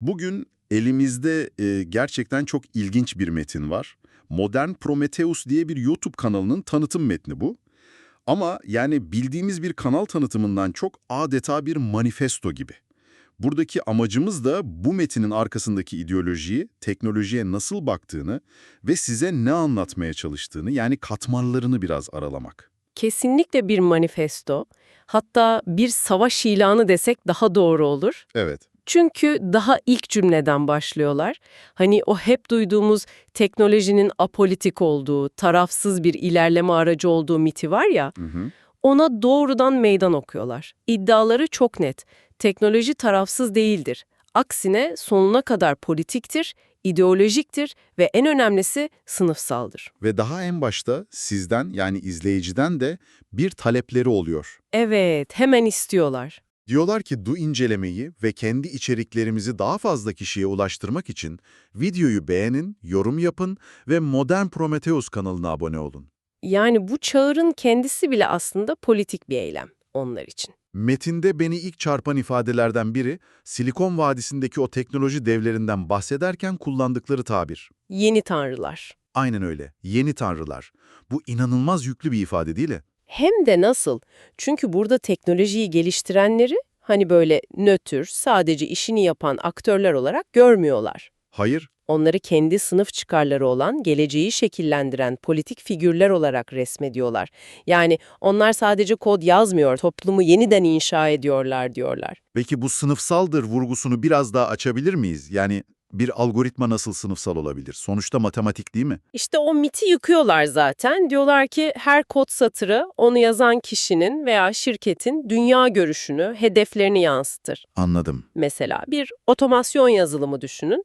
Bugün elimizde e, gerçekten çok ilginç bir metin var. Modern Prometheus diye bir YouTube kanalının tanıtım metni bu. Ama yani bildiğimiz bir kanal tanıtımından çok adeta bir manifesto gibi. Buradaki amacımız da bu metinin arkasındaki ideolojiyi, teknolojiye nasıl baktığını ve size ne anlatmaya çalıştığını yani katmanlarını biraz aralamak. Kesinlikle bir manifesto. Hatta bir savaş ilanı desek daha doğru olur. Evet. Çünkü daha ilk cümleden başlıyorlar. Hani o hep duyduğumuz teknolojinin apolitik olduğu, tarafsız bir ilerleme aracı olduğu miti var ya, Hı hı. ona doğrudan meydan okuyorlar. İddiaları çok net. Teknoloji tarafsız değildir. Aksine sonuna kadar politiktir, ideolojiktir ve en önemlisi sınıfsaldır. Ve daha en başta sizden yani izleyiciden de bir talepleri oluyor. Evet, hemen istiyorlar. Diyorlar ki du incelemeyi ve kendi içeriklerimizi daha fazla kişiye ulaştırmak için videoyu beğenin, yorum yapın ve Modern Prometheus kanalına abone olun. Yani bu çağrının kendisi bile aslında politik bir eylem onlar için. Metinde beni ilk çarpan ifadelerden biri, Silikon Vadisi'ndeki o teknoloji devlerinden bahsederken kullandıkları tabir. Yeni tanrılar. Aynen öyle, yeni tanrılar. Bu inanılmaz yüklü bir ifade değil mi? Hem de nasıl? Çünkü burada teknolojiyi geliştirenleri hani böyle nötr, sadece işini yapan aktörler olarak görmüyorlar. Hayır, Onları kendi sınıf çıkarları olan, geleceği şekillendiren politik figürler olarak resmediyorlar. Yani onlar sadece kod yazmıyor, toplumu yeniden inşa ediyorlar diyorlar. Peki bu sınıfsaldır vurgusunu biraz daha açabilir miyiz? Yani bir algoritma nasıl sınıfsal olabilir? Sonuçta matematik değil mi? İşte o miti yıkıyorlar zaten. Diyorlar ki her kod satırı onu yazan kişinin veya şirketin dünya görüşünü, hedeflerini yansıtır. Anladım. Mesela bir otomasyon yazılımı düşünün.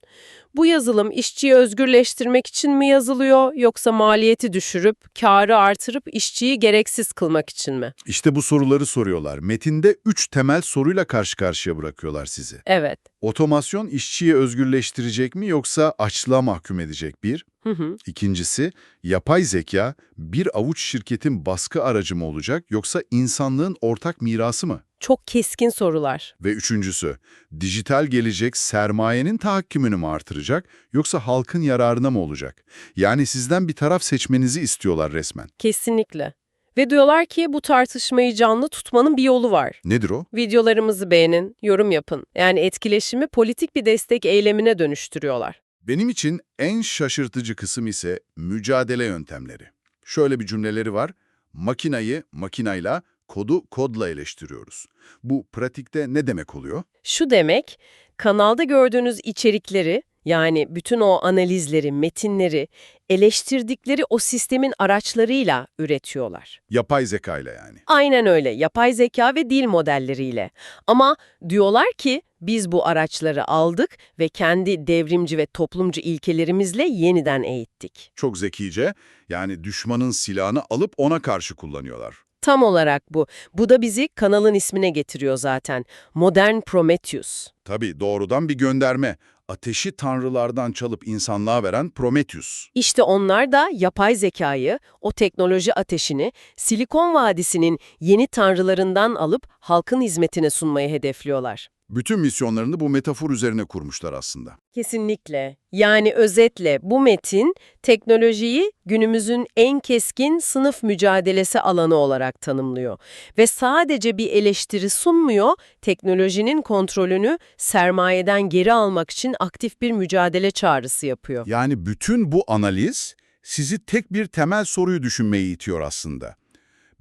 Bu yazılım işçiyi özgürleştirmek için mi yazılıyor yoksa maliyeti düşürüp, karı artırıp işçiyi gereksiz kılmak için mi? İşte bu soruları soruyorlar. Metinde üç temel soruyla karşı karşıya bırakıyorlar sizi. Evet. Otomasyon işçiyi özgürleştirecek mi yoksa açlığa mahkum edecek bir? Hı hı. İkincisi, yapay zeka bir avuç şirketin baskı aracı mı olacak yoksa insanlığın ortak mirası mı? Çok keskin sorular. Ve üçüncüsü, dijital gelecek sermayenin tahakkümünü mü artıracak yoksa halkın yararına mı olacak? Yani sizden bir taraf seçmenizi istiyorlar resmen. Kesinlikle. Ve diyorlar ki bu tartışmayı canlı tutmanın bir yolu var. Nedir o? Videolarımızı beğenin, yorum yapın. Yani etkileşimi politik bir destek eylemine dönüştürüyorlar. Benim için en şaşırtıcı kısım ise mücadele yöntemleri. Şöyle bir cümleleri var. Makinayı makinayla, kodu kodla eleştiriyoruz. Bu pratikte ne demek oluyor? Şu demek, kanalda gördüğünüz içerikleri, yani bütün o analizleri, metinleri, eleştirdikleri o sistemin araçlarıyla üretiyorlar. Yapay zeka ile yani. Aynen öyle, yapay zeka ve dil modelleriyle. Ama diyorlar ki biz bu araçları aldık ve kendi devrimci ve toplumcu ilkelerimizle yeniden eğittik. Çok zekice, yani düşmanın silahını alıp ona karşı kullanıyorlar. Tam olarak bu. Bu da bizi kanalın ismine getiriyor zaten. Modern Prometheus. Tabii doğrudan bir gönderme. Ateşi tanrılardan çalıp insanlığa veren Prometheus. İşte onlar da yapay zekayı, o teknoloji ateşini Silikon Vadisi'nin yeni tanrılarından alıp halkın hizmetine sunmayı hedefliyorlar. Bütün misyonlarını bu metafor üzerine kurmuşlar aslında. Kesinlikle. Yani özetle bu metin teknolojiyi günümüzün en keskin sınıf mücadelesi alanı olarak tanımlıyor. Ve sadece bir eleştiri sunmuyor, teknolojinin kontrolünü sermayeden geri almak için aktif bir mücadele çağrısı yapıyor. Yani bütün bu analiz sizi tek bir temel soruyu düşünmeyi itiyor aslında.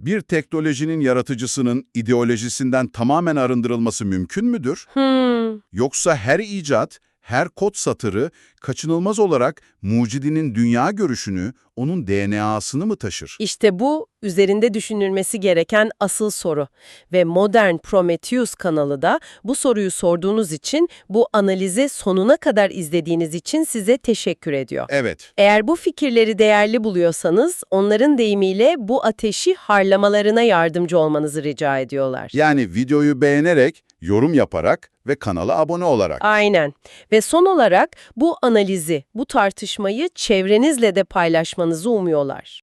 Bir teknolojinin yaratıcısının ideolojisinden tamamen arındırılması mümkün müdür? Hmm, Yoksa her icat, her kod satırı kaçınılmaz olarak mucidinin dünya görüşünü, onun DNA'sını mı taşır? işte bu üzerinde düşünülmesi gereken asıl soru. Ve Modern Prometheus kanalı da bu soruyu sorduğunuz için, bu analizi sonuna kadar izlediğiniz için size teşekkür ediyor. Evet. Eğer bu fikirleri değerli buluyorsanız, onların deyimiyle bu ateşi harlamalarına yardımcı olmanızı rica ediyorlar. Yani videoyu beğenerek, yorum yaparak ve kanala abone olarak. Aynen. Ve son olarak bu analizi, bu tartışmayı çevrenizle de paylaşmanızı umuyorlar.